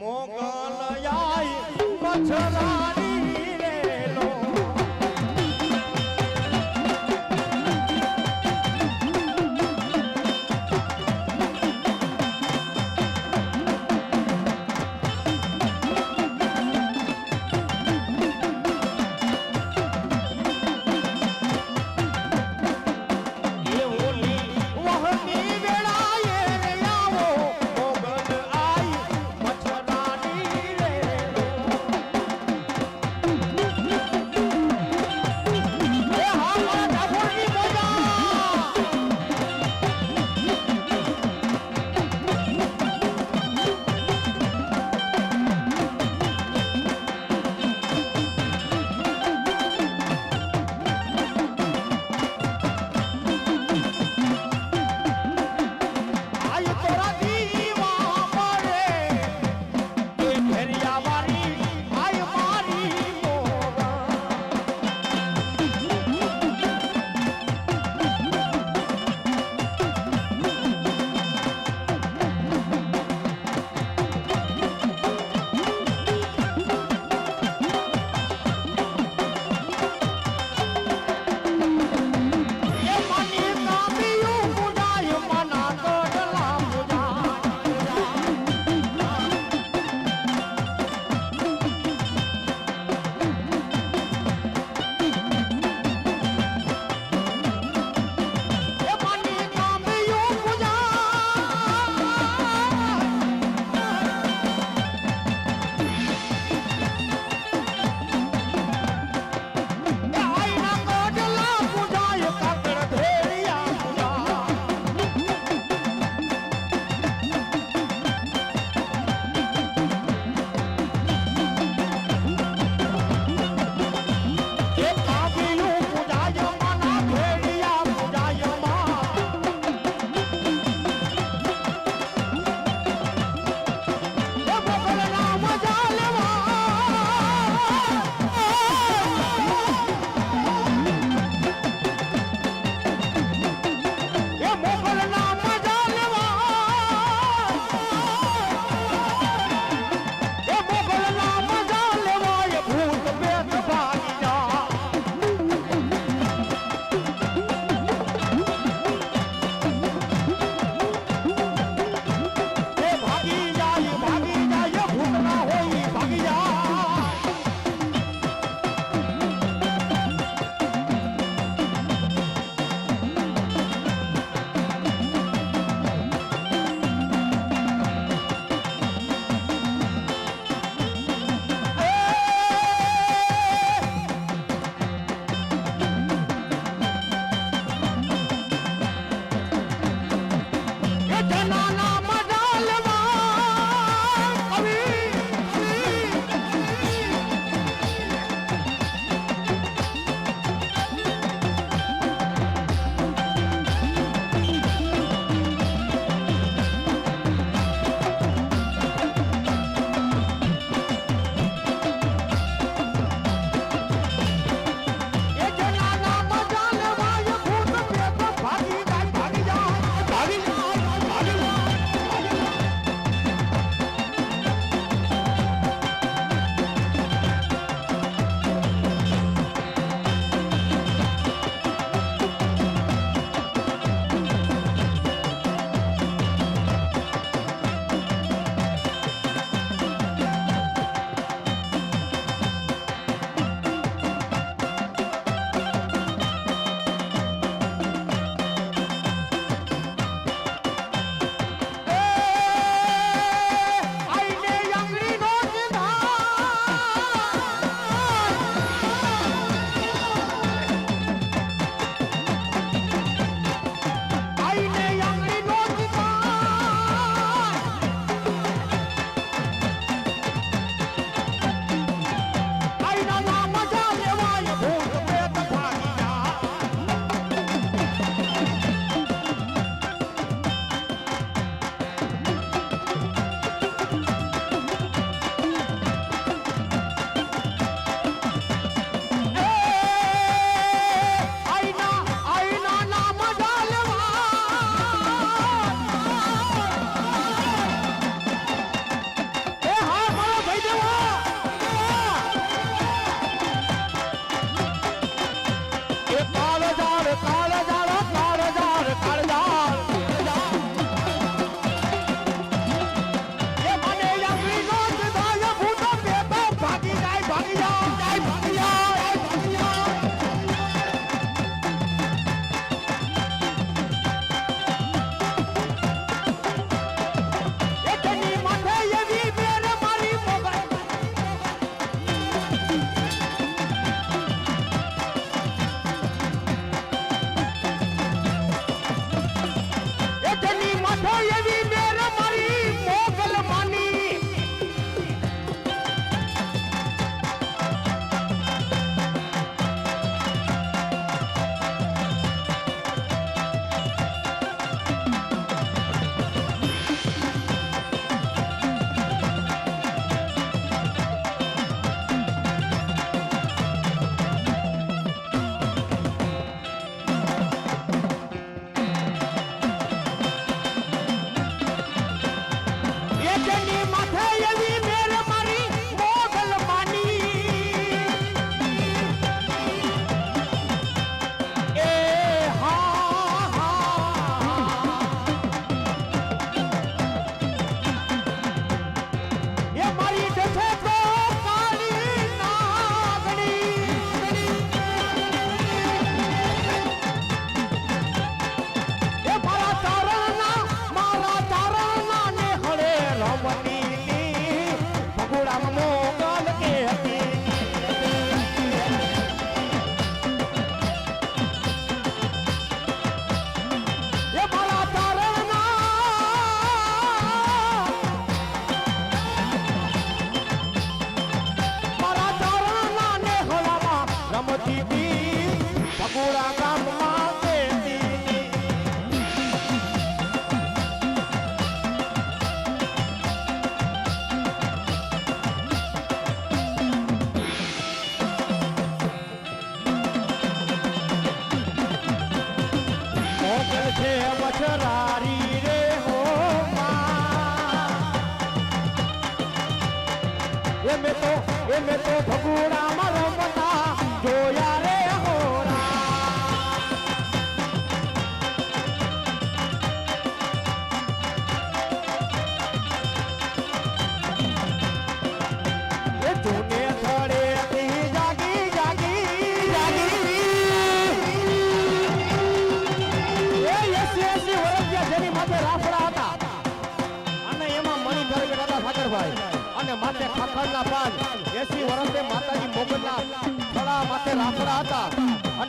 મોગલ આઈ મચ્છરાણી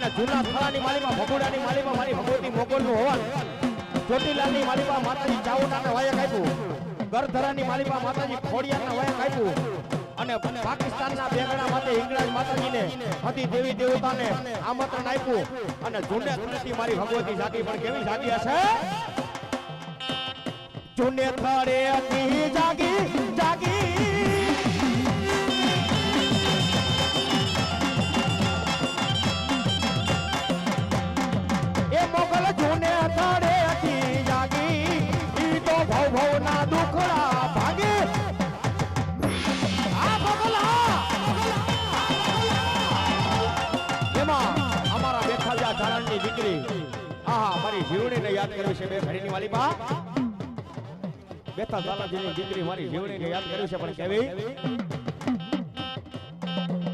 અને જૂના થડાની માળીમાં, ભગુડાની માળીમાં મારી ભગવતી મોગલનું હોવાનું. ચોટીલાલની માળીમાં માતાજી ચાવડાને વાયક આપ્યું. ગરધરાની માળીમાં માતાજી ખોડિયાને વાયક આપ્યું. અને પાકિસ્તાનના બેગડા માટે હિંગળાજ માતાજીને હતી દેવી દેવતાને આમંત્રણ આપ્યું. અને જુને થળેથી મારી ભગવતી જાતિ પણ કેવી જાતિ હશે? ઝુંડે થળે જાગી જીવણીને યાદ કર્યું છે બે ઘડીની વાલી બા બેતા દાદાજીની દીકરી મારી જીવણીને યાદ કર્યું છે પણ કેવી?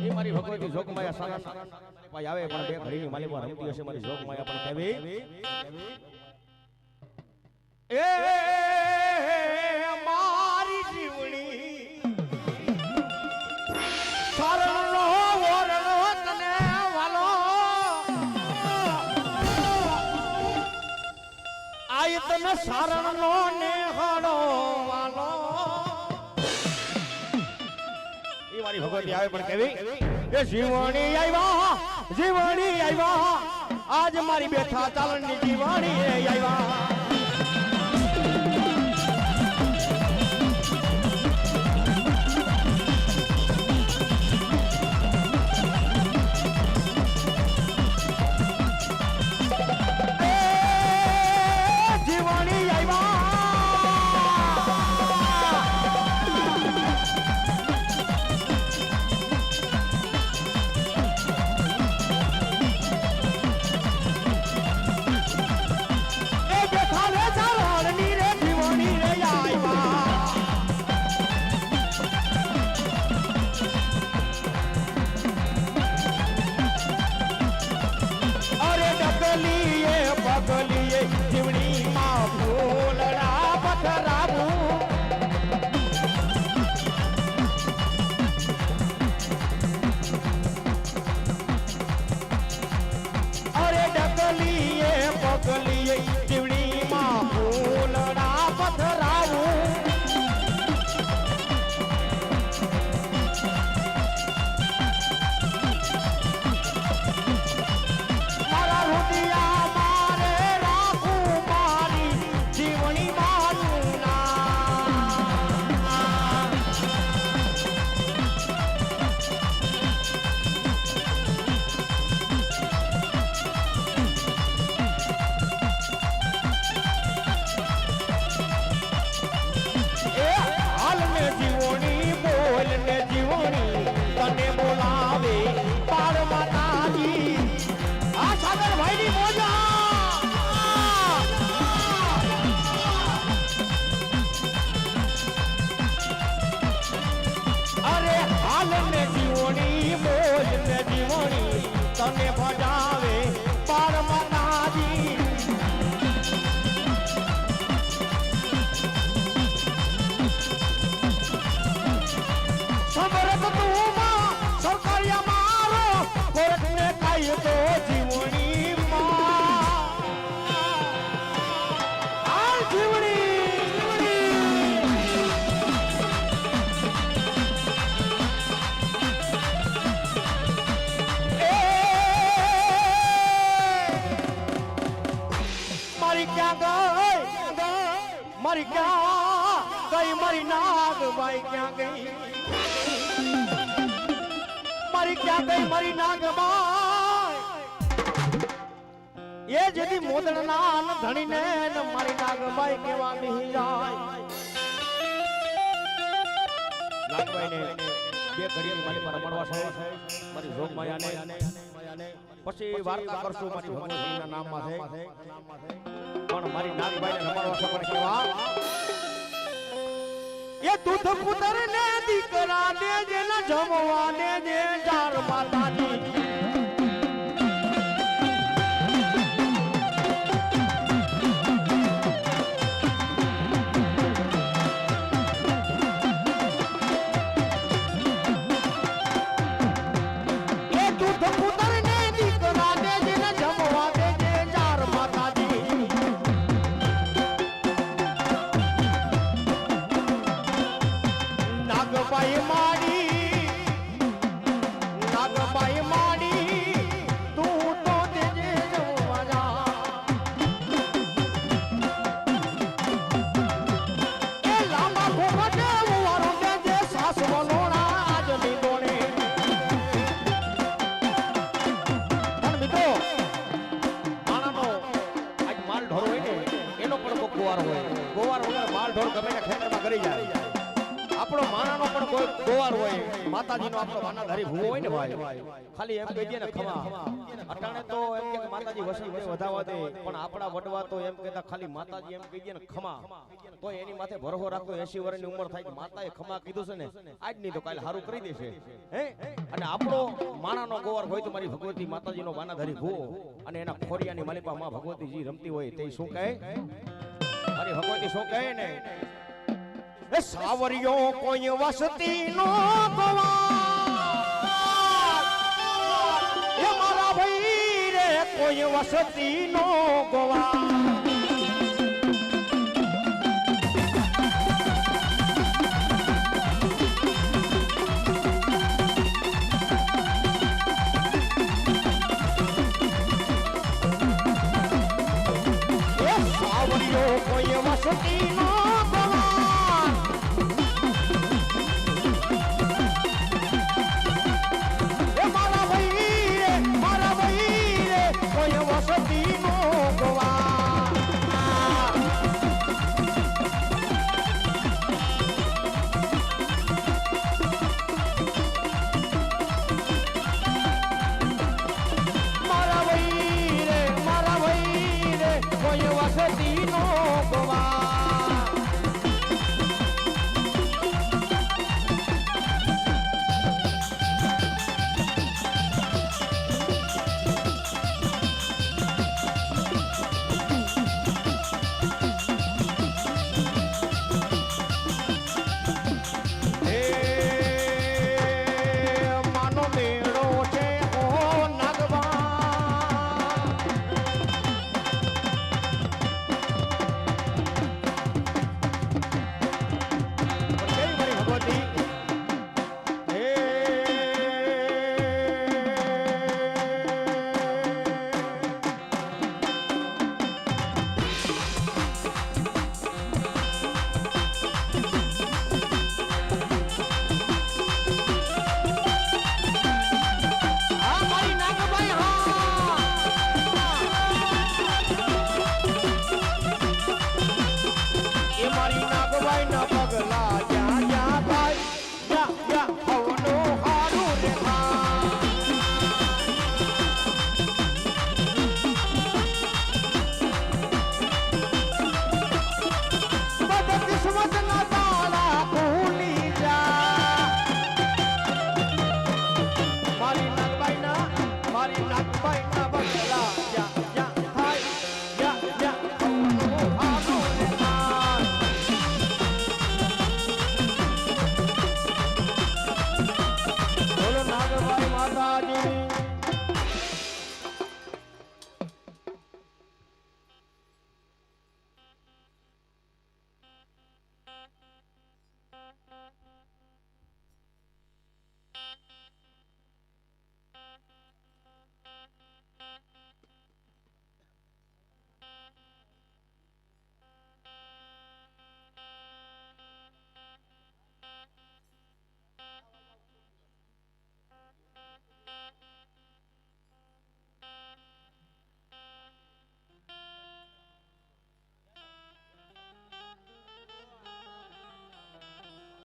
એ મારી ભગવતી જોગમાયા સારા સારા ભાઈ આવે, પણ બે ઘડીની માલી બા રમતી હશે મારી જોગમાયા, પણ કેવી? એ તને ને હળો વાલો. ઈ મારી ભગવતી આવે પણ કેવી? એ જીવણી આવ્યા જીવણી આવ્યા. આજ મારી બેઠા ચાલણની જીવણી એ આવ્યા. મારી ક્યાં ગઈ? મારી નાગબાઈ ક્યાં ગઈ? મારી ક્યાં ગઈ? મારી નાગબાઈ એ જેથી મોદણના ન ધણીને ન મારી નાગબાઈ કેવા નહીં જાય નાગબાઈને બે ઘડીની મારી પર મળવા છે. મારી જોગ માયાને. પછી વાર્તા કરશું મારી ભગવાનના નામમાં છે. પણ મારી નાગબાઈને રમાડવા છે પણ કેવા? એ દૂધ પુત્ર ને દીકરા ને જે ન જમવા દે જે ચાર માતાજી ગોવાર હોય. ગોવાર વગર માલ ઢોર ગમે ને ખેતરમાં કરી જાય. આપણો માણાનો પણ કોઈ ગોવાર હોય. માતાજીનો આપણો માનાધારી ભૂવો હોય ને ભાઈ. ખાલી એમ કહી દે ને ખમા. અટાણે તો એમ કે માતાજી વસી વસી વધાવા દે. પણ આપણા વડવા તો એમ કહેતા ખાલી માતાજી એમ કહી દે ને ખમા. તો એની માથે ભરહો રાખો 80 વર્ષની ઉંમર થાય કે માતાએ ખમા કીધું છે ને આજ નહીં તો કાલે સારું કરી દેશે. હે? અને આપણો માણાનો ગોવાર હોય તો મારી ભગવતી માતાજીનો માનાધારી ભૂવો અને એના ખોરિયાની માલિપા માં ભગવતીજી રમતી હોય તે શું કહે? મારી ભગવતી શું કહે ને. એ સાવરિયો કોઈ વસતી નો ગોવા એ મારા ભાઈ રે કોઈ વસતી નો ગવાર ছুটি না